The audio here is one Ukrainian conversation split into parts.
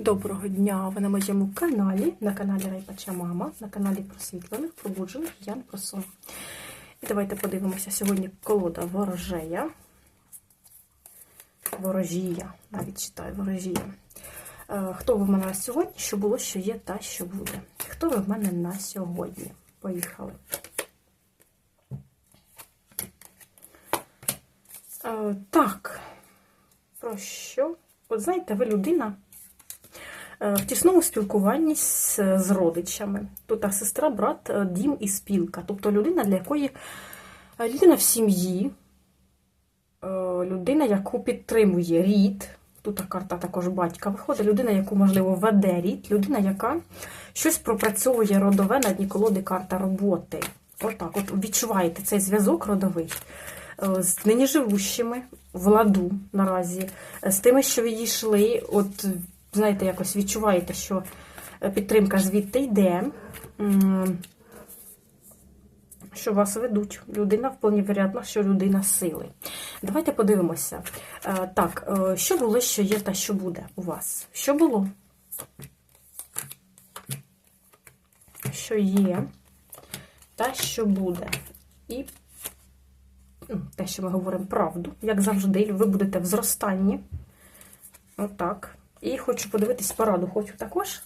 Доброго дня! Ви на моєму каналі, на каналі Райпача Мама, на каналі просвітлених, пробуджених Ян про сон. І давайте подивимося сьогодні колода ворожея. Ворожія, навіть читаю, ворожія. Е, Хто ви в мене на сьогодні? Що було, що є, та що буде. Хто ви в мене на сьогодні? Поїхали. Е, Так, про що? От знаєте, ви людина в тісному спілкуванні з, з родичами. Тут сестра, брат, е, дім і спілка. Тобто людина, для якої е, людина в сім'ї, е, людина, яку підтримує рід. Тут карта також батька виходить. Людина, яку, можливо, веде рід, людина, яка щось пропрацьовує родове на дні колоди карта роботи. Отак, от відчуваєте цей зв'язок родовий е, з нині живущими в ладу наразі, е, з тими, що відійшли. От, знаєте, якось відчуваєте, що е, підтримка звідти йде. Що вас ведуть. Людина вполне вероятно, що людина сили. Давайте подивимося. Е, Так, е, що було, що є, та що буде у вас? Що було? Що є, та що буде. І ну, те, що ми говоримо правду, як завжди, ви будете в зростанні. Отак. І хочу подивитись пораду. Хочу також.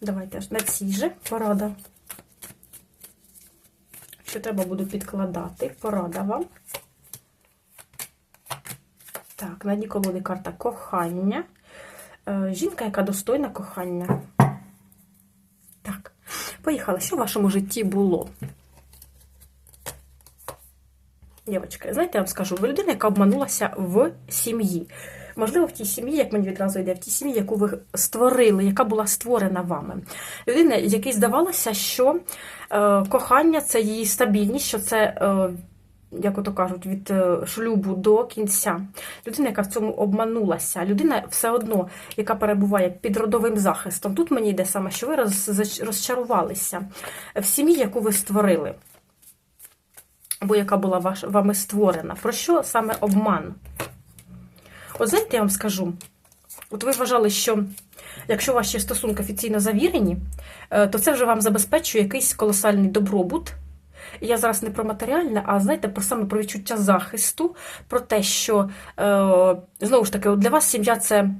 Давайте аж на цій же порада. Що треба буду підкладати. Порада вам. Так, на дні колоди карта кохання. Е, Жінка, яка достойна кохання. Так, поїхали. Що в вашому житті було? Дівчатка, знаєте, я вам скажу, ви людина, яка обманулася в сім'ї. Можливо, в тій сім'ї, як мені відразу йде, в тій сім'ї, яку ви створили, яка була створена вами. Людина, якій здавалося, що е, кохання це її стабільність, що це, е, як ото кажуть, від е, шлюбу до кінця. Людина, яка в цьому обманулася, людина все одно, яка перебуває під родовим захистом. Тут мені йде саме, що ви розчарувалися в сім'ї, яку ви створили або яка була вами створена. Про що саме обман? От знаєте, я вам скажу, от ви вважали, що якщо ваші стосунки офіційно завірені, е, то це вже вам забезпечує якийсь колосальний добробут. І я зараз не про матеріальне, а знаєте, про саме про відчуття захисту, про те, що е, знову ж таки, для вас сім'я це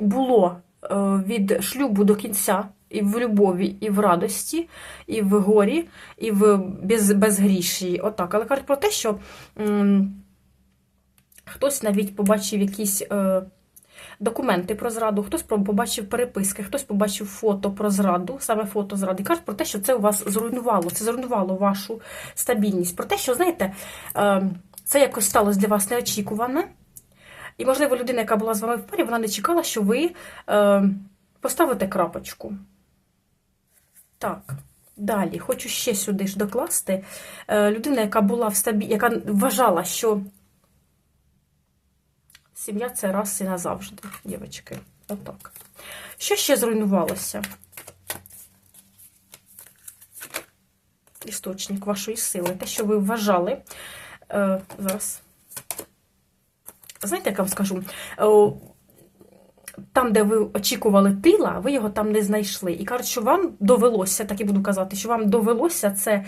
було е, від шлюбу до кінця. І в любові, і в радості, і в горі, і в без, безгріші. Отак. Але кажуть про те, що м, хтось навіть побачив якісь е, документи про зраду, хтось побачив переписки, хтось побачив фото про зраду, саме фото зради. Кажуть про те, що це у вас зруйнувало, це зруйнувало вашу стабільність. Про те, що, знаєте, е, це якось сталося для вас неочікувано. І, можливо, людина, яка була з вами в парі, вона не чекала, що ви е, поставите крапочку. Так, далі хочу ще сюди ж докласти. Е, людина, яка була в стабі... яка вважала, що сім'я це раз і назавжди, дівчатки. Отак. Що ще зруйнувалося? Істочник вашої сили. Те, що ви вважали. Е, зараз. Знаєте, як вам скажу? Е, там, де ви очікували тила, ви його там не знайшли. І кажуть, що вам довелося, так і буду казати, що вам довелося це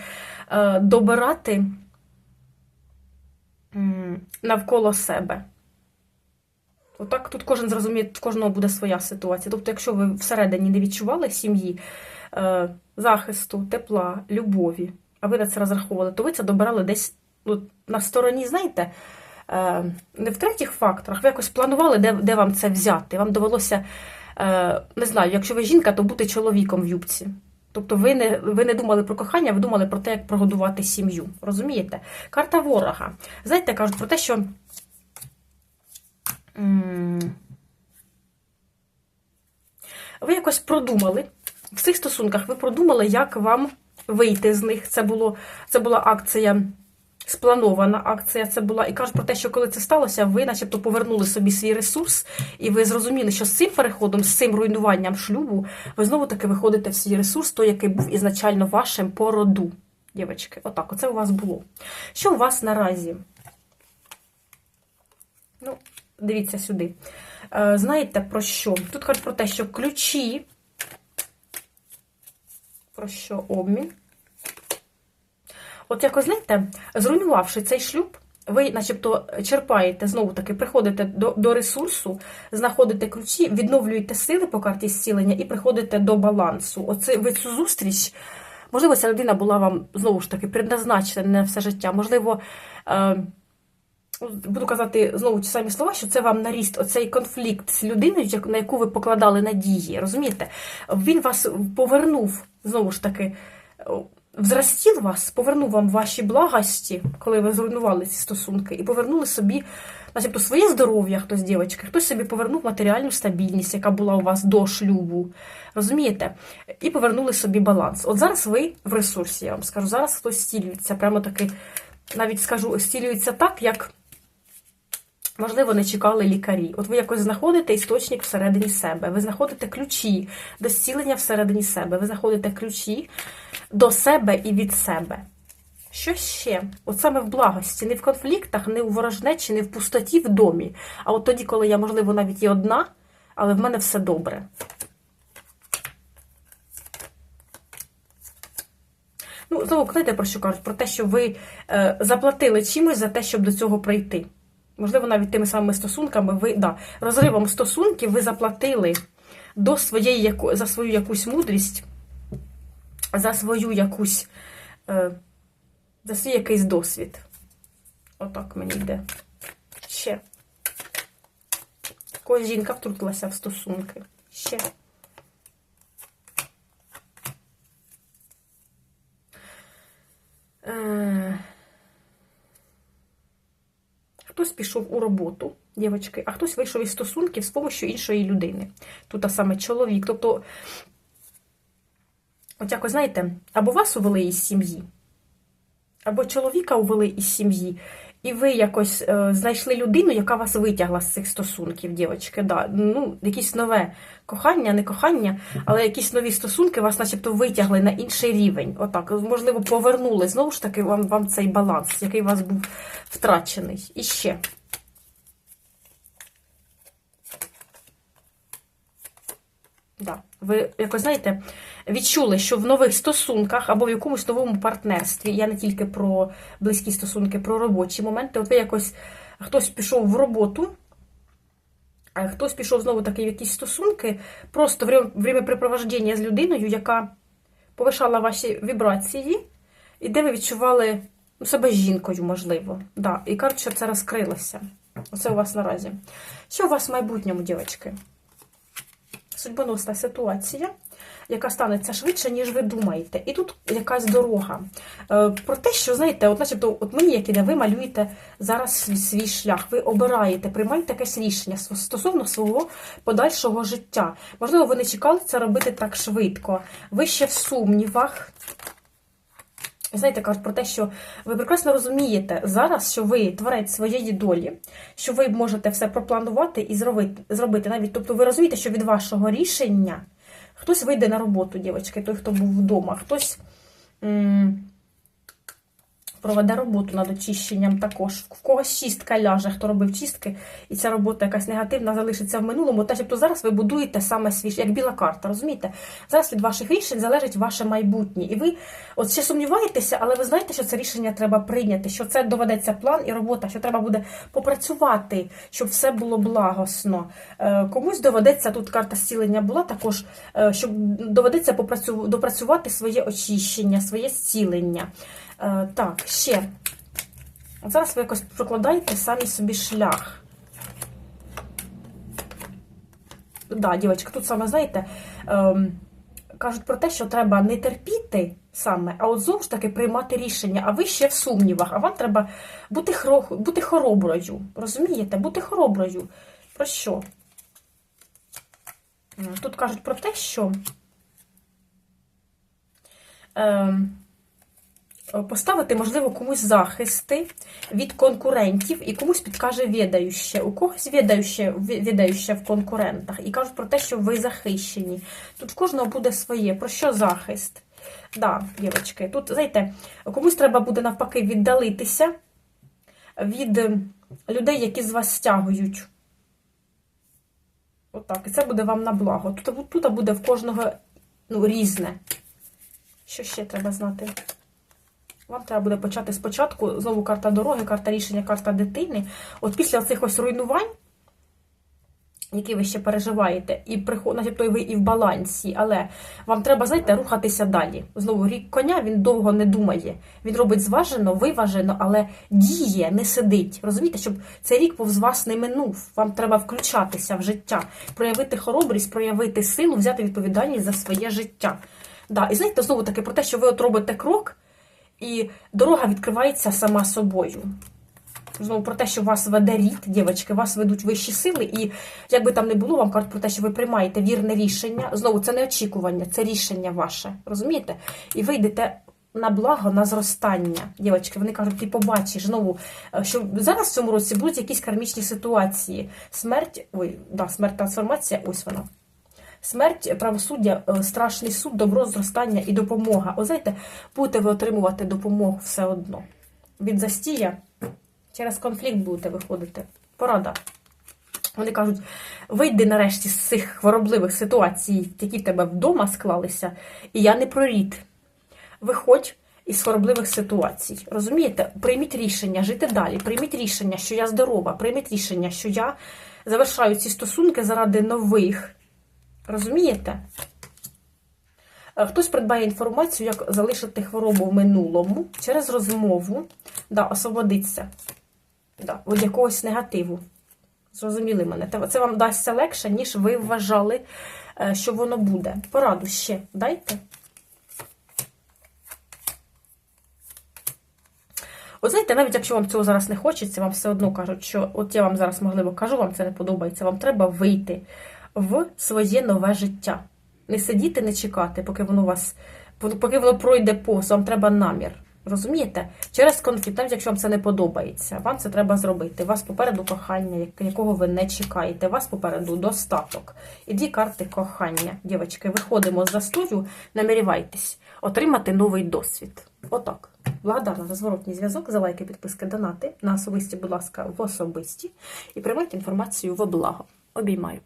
е, добирати навколо себе. Отак тут кожен зрозуміє, в кожного буде своя ситуація. Тобто, якщо ви всередині не відчували сім'ї, е, захисту, тепла, любові, а ви на це розраховували, то ви це добирали десь ну, на стороні, знаєте, е, не в третіх факторах, ви якось планували, де, де вам це взяти. Вам довелося, е, не знаю, якщо ви жінка, то бути чоловіком в юбці. Тобто ви не ви не думали про кохання, ви думали про те, як прогодувати сім'ю. Розумієте? Карта ворога. Знаєте, кажуть про те, що. Ви якось продумали в цих стосунках, ви продумали, як вам вийти з них. Це було, це була акція, спланована акція. Це була, і кажуть про те, що коли це сталося, ви, начебто, повернули собі свій ресурс, і ви зрозуміли, що з цим переходом, з цим руйнуванням шлюбу, ви знову-таки виходите в свій ресурс, той, який був ізначально вашим по роду. Дівчатки, отак, оце у вас було. Що у вас наразі? Дивіться сюди. е, знаєте про що? Тут кажуть про те, що ключі, про що обмін. От якось, знаєте, зруйнувавши цей шлюб, ви, начебто, черпаєте, знову таки, приходите до до ресурсу, знаходите ключі, відновлюєте сили по карті зцілення і приходите до балансу. Оце ви цю зустріч, можливо, ця людина була вам знову ж таки предназначена на все життя. Можливо, е, буду казати знову ті самі слова, що це вам наріст, оцей конфлікт з людиною, на яку ви покладали надії. Розумієте? Він вас повернув, знову ж таки взрастіл вас, повернув вам ваші благості, коли ви зруйнували ці стосунки, і повернули собі, начебто, своє здоров'я, хтось дівчатки, хтось собі повернув матеріальну стабільність, яка була у вас до шлюбу. Розумієте? І повернули собі баланс. От зараз ви в ресурсі, я вам скажу, зараз хтось стілюється, прямо таки, навіть скажу, стілюється так, як. Можливо, не чекали лікарі. От ви якось знаходите істочник всередині себе, ви знаходите ключі до зцілення всередині себе, ви знаходите ключі до себе і від себе. Що ще? От саме в благості, не в конфліктах, не у ворожнечі, не в пустоті в домі. А от тоді, коли я, можливо, навіть є одна, але в мене все добре. Ну, знову знаєте, про що кажуть? Про те, що ви е, заплатили чимось за те, щоб до цього прийти. Можливо, навіть тими самими стосунками ви да, розривом стосунків ви заплатили до своєї, за свою якусь мудрість, за свою якусь, е, за свій якийсь досвід. Отак мені йде. Ще. Когось жінка втрутилася в стосунки. Ще. Е, Хтось пішов у роботу, дівчатки, а хтось вийшов із стосунків з допомогою іншої людини. Тут а саме чоловік. Тобто, от якось, знаєте, або вас увели із сім'ї, або чоловіка увели із сім'ї, і ви якось е, знайшли людину, яка вас витягла з цих стосунків, дівчатки. Да. Ну, якесь нове кохання, не кохання, але якісь нові стосунки вас, начебто, витягли на інший рівень. Отак, можливо, повернули знову ж таки вам, вам цей баланс, який у вас був втрачений. І ще. Да. Ви якось знаєте, відчули, що в нових стосунках або в якомусь новому партнерстві, я не тільки про близькі стосунки, про робочі моменти, от ви якось хтось пішов в роботу, а хтось пішов знову таки в якісь стосунки, просто времяпрепровождення з людиною, яка повишала ваші вібрації, і де ви відчували себе жінкою, можливо. Да. І кажуть, що це розкрилося. Оце у вас наразі. Що у вас в майбутньому, дівчатки? Судьбоносна ситуація, яка станеться швидше, ніж ви думаєте. І тут якась дорога. Е, про те, що, знаєте, от начебто, от мені як іде, ви малюєте зараз свій, шлях, ви обираєте, приймаєте якесь рішення стосовно свого подальшого життя. Можливо, ви не чекали це робити так швидко. Ви ще в сумнівах. Знаєте, кажуть про те, що ви прекрасно розумієте зараз, що ви творець своєї долі, що ви можете все пропланувати і зробити. Навіть, Тобто ви розумієте, що від вашого рішення хтось вийде на роботу, дівчатки, той, хто був вдома, хтось проведе роботу над очищенням також. В когось чистка ляже, хто робив чистки, і ця робота якась негативна залишиться в минулому. Та тобто зараз ви будуєте саме свій, як біла карта, розумієте? Зараз від ваших рішень залежить ваше майбутнє. І ви от ще сумніваєтеся, але ви знаєте, що це рішення треба прийняти, що це доведеться план і робота, що треба буде попрацювати, щоб все було благосно. Е, комусь доведеться, тут карта зцілення була також, е, щоб доведеться допрацювати своє очищення, своє зцілення. Е, так, ще. От зараз ви якось прокладаєте самі собі шлях. Да, дівчатка, тут саме, знаєте, ем, кажуть про те, що треба не терпіти саме, а от знову ж таки приймати рішення, а ви ще в сумнівах, а вам треба бути хро, бути хороброю. Розумієте? Бути хороброю. Про що? Тут кажуть про те, що. Ем, Поставити, можливо, комусь захисти від конкурентів і комусь підкаже відающе. У когось відающе, відающе в конкурентах. І кажуть про те, що ви захищені. Тут в кожного буде своє. Про що захист? Да, дівчатки, тут, знаєте, комусь треба буде навпаки віддалитися від людей, які з вас стягують. Отак. І це буде вам на благо. Тут, тут буде в кожного ну, різне. Що ще треба знати? Вам треба буде почати спочатку. Знову карта дороги, карта рішення, карта дитини. От після цих ось руйнувань, які ви ще переживаєте, і приход- начебто ви і в балансі, але вам треба, знаєте, рухатися далі. Знову рік коня він довго не думає. Він робить зважено, виважено, але діє, не сидить. Розумієте, щоб цей рік повз вас не минув. Вам треба включатися в життя, проявити хоробрість, проявити силу, взяти відповідальність за своє життя. Да. І знаєте, знову таки про те, що ви от робите крок, і дорога відкривається сама собою. Знову про те, що вас веде рід, дівчатки, вас ведуть вищі сили, і як би там не було, вам кажуть про те, що ви приймаєте вірне рішення. Знову це не очікування, це рішення ваше. Розумієте? І ви йдете на благо, на зростання. Дівчатки, вони кажуть, ти побачиш знову, е, що зараз в цьому році будуть якісь кармічні ситуації. Смерть, ой, да, смерть, трансформація, ось вона. Смерть, правосуддя, е, страшний суд, добро, зростання і допомога. О, знаєте, будете ви отримувати допомогу все одно. Від застія через конфлікт будете виходити. Порада. Вони кажуть, вийди нарешті з цих хворобливих ситуацій, які в тебе вдома склалися, і я не про рід. Виходь із хворобливих ситуацій. Розумієте? Прийміть рішення жити далі. Прийміть рішення, що я здорова. Прийміть рішення, що я завершаю ці стосунки заради нових. Розумієте? Е, Хтось придбає інформацію, як залишити хворобу в минулому через розмову, да, освободиться да, від якогось негативу. Зрозуміли мене. Це вам дасться легше, ніж ви вважали, е, що воно буде. Пораду ще дайте. От знаєте, навіть якщо вам цього зараз не хочеться, вам все одно кажуть, що от я вам зараз, можливо, кажу, вам це не подобається, вам треба вийти в своє нове життя. Не сидіти, не чекати, поки воно вас, поки воно пройде повз, вам треба намір. Розумієте? Через конфлікт, навіть якщо вам це не подобається, вам це треба зробити. Вас попереду кохання, якого ви не чекаєте. Вас попереду достаток. І дві карти кохання. Дівчатки, виходимо з застою, намірівайтесь отримати новий досвід. Отак. Благодарна за зворотній зв'язок, за лайки, підписки, донати. На особисті, будь ласка, в особисті. І приймайте інформацію в благо. Обіймаю.